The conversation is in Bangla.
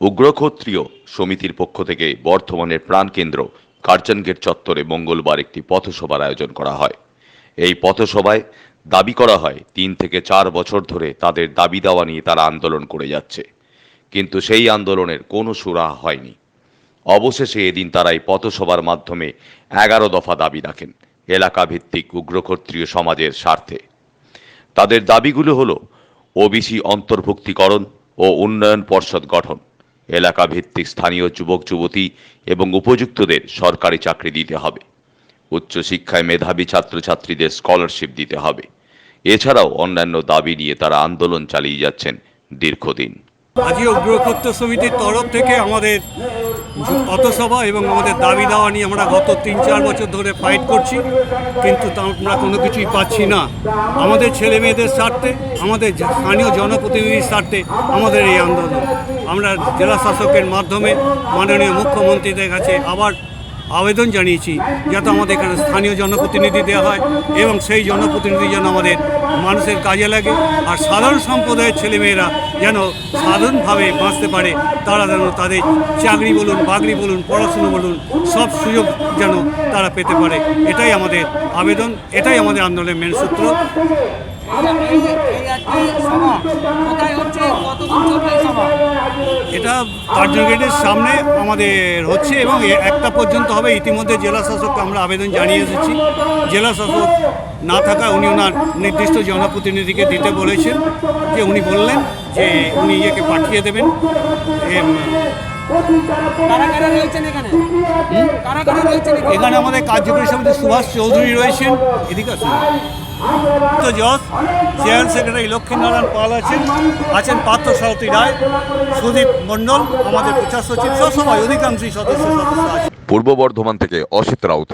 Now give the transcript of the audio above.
উগ্রক্ষত্রিয় সমিতির পক্ষ থেকে বর্ধমানের প্রাণকেন্দ্র কার্জন গেট চত্বরে মঙ্গলবার একটি পথসভার আয়োজন করা হয়। এই পথসভায় দাবি করা হয়, তিন থেকে চার বছর ধরে তাদের দাবি দাওয়া নিয়ে তারা আন্দোলন করে যাচ্ছে। কিন্তু সেই আন্দোলনের কোনো সুরাহা হয়নি। অবশেষে এদিন তারা এই পথসভার মাধ্যমে এগারো দফা দাবি রাখেন এলাকা ভিত্তিক উগ্রক্ষত্রিয় সমাজের স্বার্থে। তাদের দাবিগুলো হলো, ওবিসি অন্তর্ভুক্তিকরণ ও উন্নয়ন পর্ষদ গঠন এলাকা ভিত্তিক স্থানীয় যুবক, যুবতী এবং উপযুক্তদের সরকারি চাকরি দিতে হবে। উচ্চশিক্ষায় মেধাবী ছাত্রছাত্রীদের স্কলারশিপ দিতে হবে। এছাড়াও অন্যান্য দাবি নিয়ে তারা আন্দোলন চালিয়ে যাচ্ছেন দীর্ঘদিন। আজকে উগ্রপত্য সমিতির তরফ থেকে আমাদের পথসভা এবং আমাদের দাবি দাওয়া নিয়ে আমরা গত তিন, চার বছর ধরে ফাইট করছি, কিন্তু তা আমরা কোনো কিছুই পাচ্ছি না। আমাদের ছেলে মেয়েদের স্বার্থে, আমাদের স্থানীয় জনপ্রতিনিধির স্বার্থে আমাদের এই আন্দোলন। আমরা জেলা শাসকের মাধ্যমে মাননীয় মুখ্যমন্ত্রীদের কাছে আবার আবেদন জানিয়েছি যাতে আমাদের এখানে স্থানীয় জনপ্রতিনিধি দেওয়া হয় এবং সেই জনপ্রতিনিধি যেন আমাদের মানুষের কাজে লাগে আর সাধারণ সম্প্রদায়ের ছেলেমেয়েরা যেন সাধারণভাবে বাঁচতে পারে, তারা যেন তাদের চাকরি বলুন বাগরি বলুন, পড়াশুনো বলুন, সব সুযোগ যেন তারা পেতে পারে। এটাই আমাদের আবেদন, এটাই আমাদের আন্দোলনের মেন সূত্র। সভা কোথায় হচ্ছে সভা এটা কার্জন গেটের সামনে আমাদের হচ্ছে এবং একটা পর্যন্ত হবে। ইতিমধ্যে জেলা শাসককে আমরা আবেদন জানিয়ে এসেছি। জেলা শাসক না থাকা উনি ওনার নির্দিষ্ট জনপ্রতিনিধিকে দিতে বলেছেন যে উনি বললেন যে উনি ইয়েকে পাঠিয়ে দেবেন। এখানে আমাদের কার্যকরী সমিতি সুভাষ চৌধুরী রয়েছেন। এদিকে আসুন। তো জেনারেল সেক্রেটারি লক্ষ্মীনারায়ণ পাল আছেন আছেন পার্থ সারথী রায়, সুদীপ মন্ডল আমাদের প্রচার সচিব, সবসময় অধিকাংশই সদস্য সদস্য পূর্ব বর্ধমান থেকে অসিত রাউত।